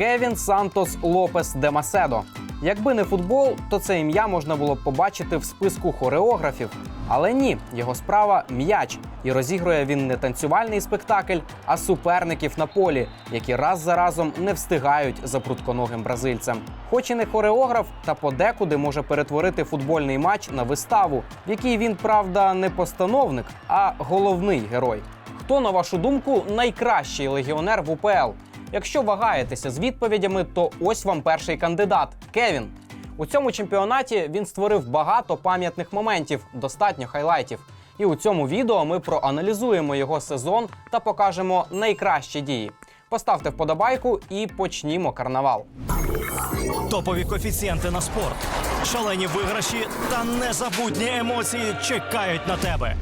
Кевін Сантос Лопес де Маседо. Якби не футбол, то це ім'я можна було б побачити в списку хореографів. Але ні, його справа м'яч, і розігрує він не танцювальний спектакль, а суперників на полі, які раз за разом не встигають за прутконогим бразильцем. Хоч і не хореограф, та подекуди може перетворити футбольний матч на виставу, в якій він, правда, не постановник, а головний герой. Хто, на вашу думку, найкращий легіонер в УПЛ? Якщо вагаєтеся з відповідями, то ось вам перший кандидат Кевін. У цьому чемпіонаті він створив багато пам'ятних моментів, достатньо хайлайтів. І у цьому відео ми проаналізуємо його сезон та покажемо найкращі дії. Поставте вподобайку і почнімо карнавал. Топові коефіцієнти на спорт, шалені виграші та незабутні емоції чекають на тебе.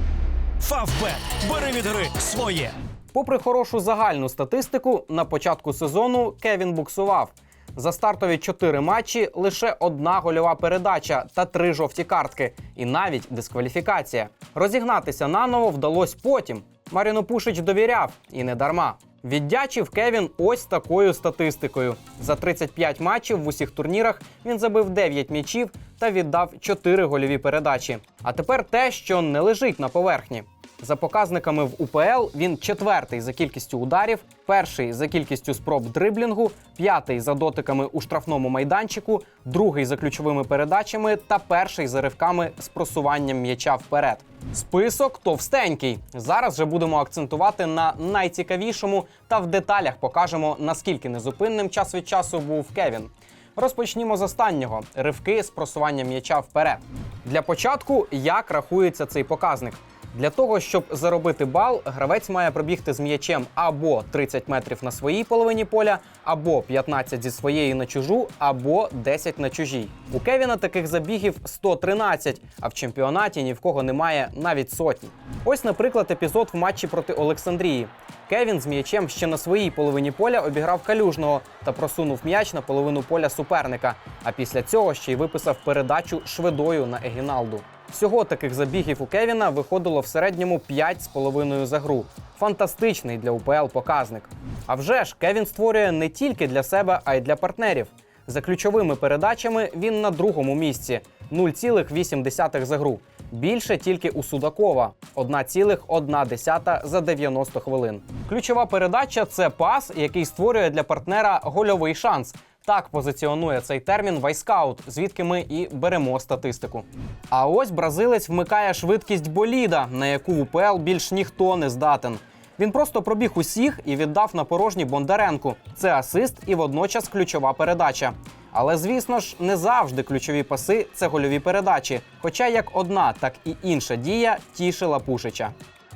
Фавбет. Бери від гри своє. Попри хорошу загальну статистику, на початку сезону Кевін буксував. За стартові чотири матчі лише одна гольова передача та три жовті картки, і навіть дискваліфікація. Розігнатися наново вдалося потім. Маріно Пушич довіряв і не дарма. Віддячив Кевін ось такою статистикою. За 35 матчів в усіх турнірах він забив 9 м'ячів та віддав 4 гольові передачі. А тепер те, що не лежить на поверхні. За показниками в УПЛ він четвертий за кількістю ударів, перший за кількістю спроб дриблінгу, п'ятий за дотиками у штрафному майданчику, другий за ключовими передачами та перший за ривками з просуванням м'яча вперед. Список товстенький. Зараз же будемо акцентувати на найцікавішому та в деталях покажемо наскільки незупинним час від часу був Кевін. Розпочнімо з останнього ривки з просуванням м'яча вперед. Для початку як рахується цей показник? Для того, щоб заробити бал, гравець має пробігти з м'ячем або 30 метрів на своїй половині поля, або 15 зі своєї на чужу, або 10 на чужій. У Кевіна таких забігів 113, а в чемпіонаті ні в кого немає навіть сотні. Ось, наприклад, епізод в матчі проти Олександрії. Кевін з м'ячем ще на своїй половині поля обіграв калюжного та просунув м'яч на половину поля суперника. А після цього ще й виписав передачу швидою на Егіналду. Всього таких забігів у Кевіна виходило в середньому 5,5 за гру. Фантастичний для УПЛ показник. А вже ж Кевін створює не тільки для себе, а й для партнерів. За ключовими передачами він на другому місці 0,8 за гру. Більше тільки у Судакова 1,1 за 90 хвилин. Ключова передача це пас, який створює для партнера гольовий шанс. Так позиціонує цей термін Вайскаут, звідки ми і беремо статистику. А ось бразилець вмикає швидкість боліда, на яку в УПЛ більш ніхто не здатен. Він просто пробіг усіх і віддав на порожній Бондаренку. Це асист і водночас ключова передача. Але звісно ж, не завжди ключові паси це гольові передачі. Хоча як одна, так і інша дія тішила Пушича.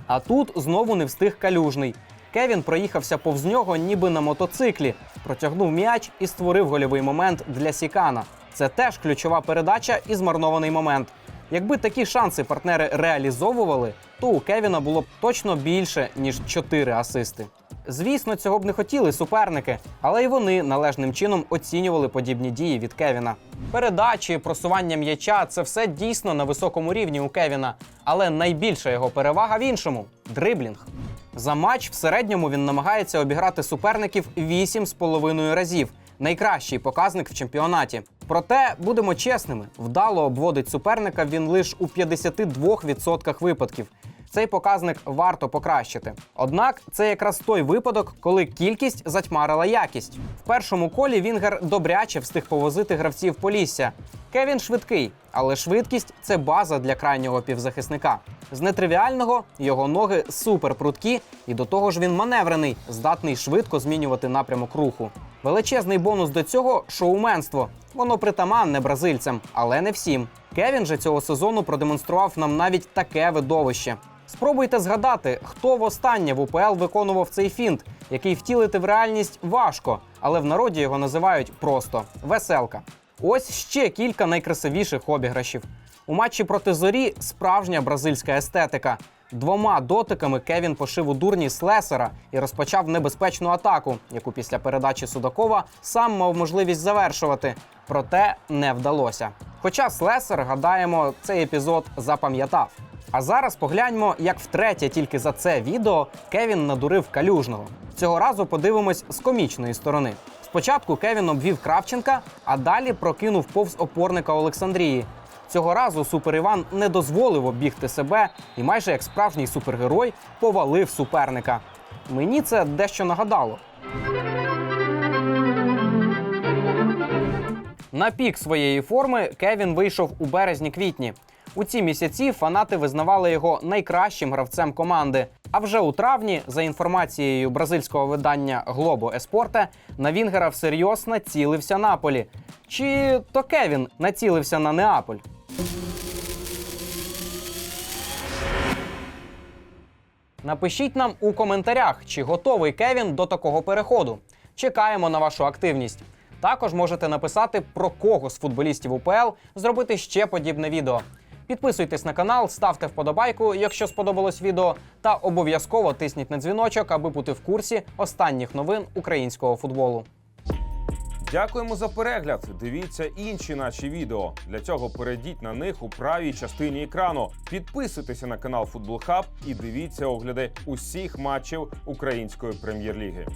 А тут знову не встиг калюжний. Кевін проїхався повз нього, ніби на мотоциклі, протягнув м'яч і створив гольовий момент для Сікана. Це теж ключова передача і змарнований момент. Якби такі шанси партнери реалізовували, то у Кевіна було б точно більше ніж 4 асисти. Звісно, цього б не хотіли суперники, але й вони належним чином оцінювали подібні дії від Кевіна. Передачі, просування м'яча це все дійсно на високому рівні у Кевіна, але найбільша його перевага в іншому дриблінг. За матч в середньому він намагається обіграти суперників 8,5 разів. Найкращий показник в чемпіонаті. Проте будемо чесними, вдало обводить суперника він лише у 52% випадків. Цей показник варто покращити. Однак це якраз той випадок, коли кількість затьмарила якість. В першому колі Вінгер добряче встиг повозити гравців Полісся. Кевін швидкий, але швидкість це база для крайнього півзахисника. З нетривіального його ноги супер прудкі, і до того ж він маневрений, здатний швидко змінювати напрямок руху. Величезний бонус до цього шоуменство. Воно притаманне бразильцям, але не всім. Кевін же цього сезону продемонстрував нам навіть таке видовище. Спробуйте згадати, хто востаннє в УПЛ виконував цей фінт, який втілити в реальність важко, але в народі його називають просто веселка. Ось ще кілька найкрасивіших обіграшів. У матчі проти зорі справжня бразильська естетика. Двома дотиками Кевін пошив у дурні Слесера і розпочав небезпечну атаку, яку після передачі Судакова сам мав можливість завершувати. Проте не вдалося. Хоча Слесер, гадаємо, цей епізод запам'ятав. А зараз погляньмо, як втретє тільки за це відео Кевін надурив калюжного. Цього разу подивимось з комічної сторони. Спочатку Кевін обвів Кравченка, а далі прокинув повз опорника Олександрії. Цього разу Супер Іван не дозволив обігти себе і майже як справжній супергерой повалив суперника. Мені це дещо нагадало. На пік своєї форми Кевін вийшов у березні-квітні. У ці місяці фанати визнавали його найкращим гравцем команди. А вже у травні, за інформацією бразильського видання Глобо Еспорте, на Вінгера всерйоз націлився Наполі. Чи то Кевін націлився на Неаполь? Напишіть нам у коментарях, чи готовий Кевін до такого переходу. Чекаємо на вашу активність. Також можете написати, про кого з футболістів УПЛ зробити ще подібне відео. Підписуйтесь на канал, ставте вподобайку, якщо сподобалось відео, та обов'язково тисніть на дзвіночок, аби бути в курсі останніх новин українського футболу. Дякуємо за перегляд. Дивіться інші наші відео. Для цього перейдіть на них у правій частині екрану. Підписуйтеся на канал Футбол Хаб і дивіться огляди усіх матчів української прем'єр-ліги.